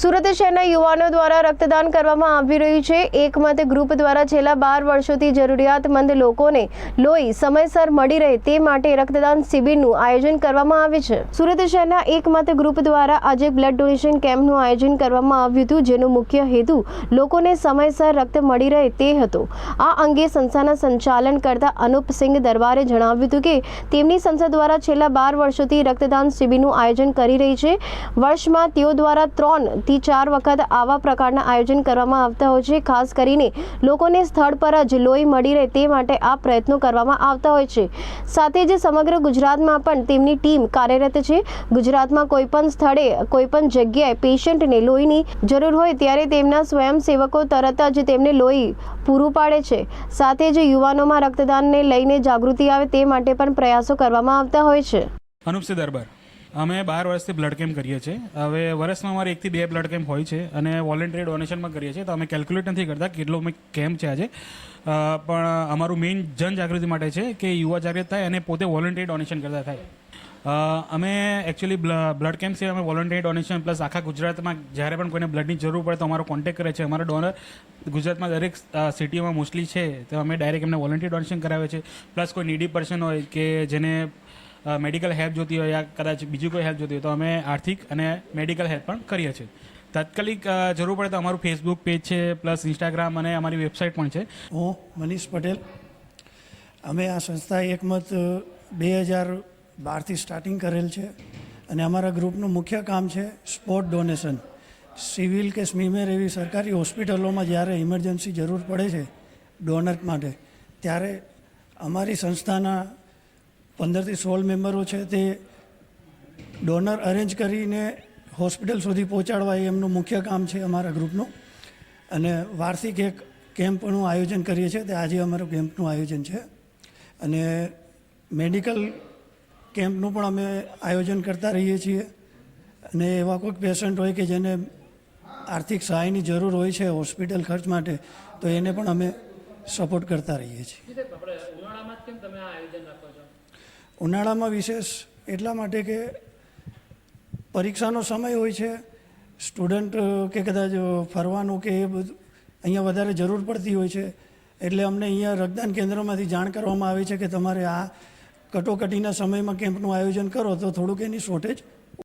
સુરત શહેરના યુવાનો દ્વારા રક્તદાન કરવામાં આવી રહ્યું છે. એકમત ગ્રુપ દ્વારા છેલ્લા બાર વર્ષોથી જરૂરિયાતમંદ લોકોને લોહી સમયસર મળી રહે તે માટે રક્તદાન શિબિરનું આયોજન કરવામાં આવ્યું છે. સુરત શહેરના એકમત ગ્રુપ દ્વારા આજે બ્લડ ડોનેશન કેમ્પનું આયોજન કરવામાં આવ્યું હતું, જેનો મુખ્ય હેતુ લોકોને સમયસર રક્ત મળી રહે તે હતો. આ અંગે સંસ્થાના સંચાલન કરતા અનુપસિંહ દરબારે જણાવ્યું હતું કે, તેમની સંસ્થા દ્વારા છેલ્લા બાર વર્ષોથી રક્તદાન શિબિરનું આયોજન કરી રહી છે. વર્ષમાં તેઓ દ્વારા ત્રણ થી ચાર વખત આવા પ્રકારના આયોજન કરવામાં આવતા હોય છે. ખાસ કરીને લોકોને સ્થળ પર જ લોહી મળી રહે તે માટે આ પ્રયત્નો કરવામાં આવતા હોય છે. સાથે જ સમગ્ર ગુજરાતમાં પણ તેમની ટીમ કાર્યરત છે. ગુજરાતમાં કોઈપણ સ્થળે કોઈપણ જગ્યાએ પેશન્ટને લોહીની જરૂર હોય ત્યારે તેમના સ્વયંસેવકો તરત જ તેમને લોહી પૂરું પાડે છે. સાથે જ યુવાનોમાં રક્તદાનને લઈને જાગૃતિ આવે તે માટે પણ પ્રયાસો કરવામાં આવતા હોય છે. અનુપસિંહ દરબાર અમે બાર વર્ષથી બ્લડ કેમ્પ કરીએ છીએ. હવે વર્ષમાં અમારે એકથી બે બ્લડ કેમ્પ હોય છે અને વોલેન્ટરી ડોનેશનમાં કરીએ છીએ. તો અમે કેલ્ક્યુલેટ નથી કરતા કેટલો અમે કેમ્પ છે આજે. પણ અમારું મેઇન જનજાગૃતિ માટે છે કે યુવા જાગૃત થાય અને પોતે વોલેન્ટરી ડોનેશન કરતા થાય. અમે એકચ્યુઅલી બ્લડ કેમ્પ છે અમે વોલેન્ટરી ડોનેશન પ્લસ આખા ગુજરાતમાં જ્યારે પણ કોઈને બ્લડની જરૂર પડે તો અમારો કોન્ટેક્ટ કરે છે. અમારા ડોનર ગુજરાતમાં દરેક સિટીમાં મોસ્ટલી છે. તો અમે ડાયરેક્ટ એમને વોલેન્ટરી ડોનેશન કરાવે છે. પ્લસ કોઈ નીડી પર્સન હોય કે જેને મેડિકલ હેલ્પ જોતી હોય યા કદાચ બીજી કોઈ હેલ્પ જોતી હોય તો અમે આર્થિક અને મેડિકલ હેલ્પ પણ કરીએ છીએ. તાત્કાલિક જરૂર પડે તો અમારું ફેસબુક પેજ છે પ્લસ ઇન્સ્ટાગ્રામ અને અમારી વેબસાઇટ પણ છે. હું મનીષ પટેલ. અમે આ સંસ્થા એકમત બે હજાર બારથી સ્ટાર્ટિંગ કરેલ છે અને અમારા ગ્રુપનું મુખ્ય કામ છે સ્પોટ ડોનેશન સિવિલ કે સ્મીમેર એવી સરકારી હોસ્પિટલોમાં જ્યારે ઇમરજન્સી જરૂર પડે છે ડોનર માટે, ત્યારે અમારી સંસ્થાના પંદરથી સોળ મેમ્બરો છે તે ડોનર અરેન્જ કરીને હોસ્પિટલ સુધી પહોંચાડવા એ એમનું મુખ્ય કામ છે અમારા ગ્રુપનું. અને વાર્ષિક એક કેમ્પનું આયોજન કરીએ છીએ તે આજે અમારું કેમ્પનું આયોજન છે. અને મેડિકલ કેમ્પનું પણ અમે આયોજન કરતા રહીએ છીએ. અને એવા કોઈક પેશન્ટ હોય કે જેને આર્થિક સહાયની જરૂર હોય છે હોસ્પિટલ ખર્ચ માટે, તો એને પણ અમે સપોર્ટ કરતા રહીએ છીએ. ઉનાળામાં વિશેષ એટલા માટે કે પરીક્ષાનો સમય હોય છે, સ્ટુડન્ટ કે કદાચ ફરવાનું કે એ બધું અહીંયા વધારે જરૂર પડતી હોય છે, એટલે અમને અહીંયા રક્તદાન કેન્દ્રમાંથી જાણ કરવામાં આવે છે કે તમારે આ કટોકટીના સમયમાં કેમ્પનું આયોજન કરો, તો થોડુંક એની શોર્ટેજ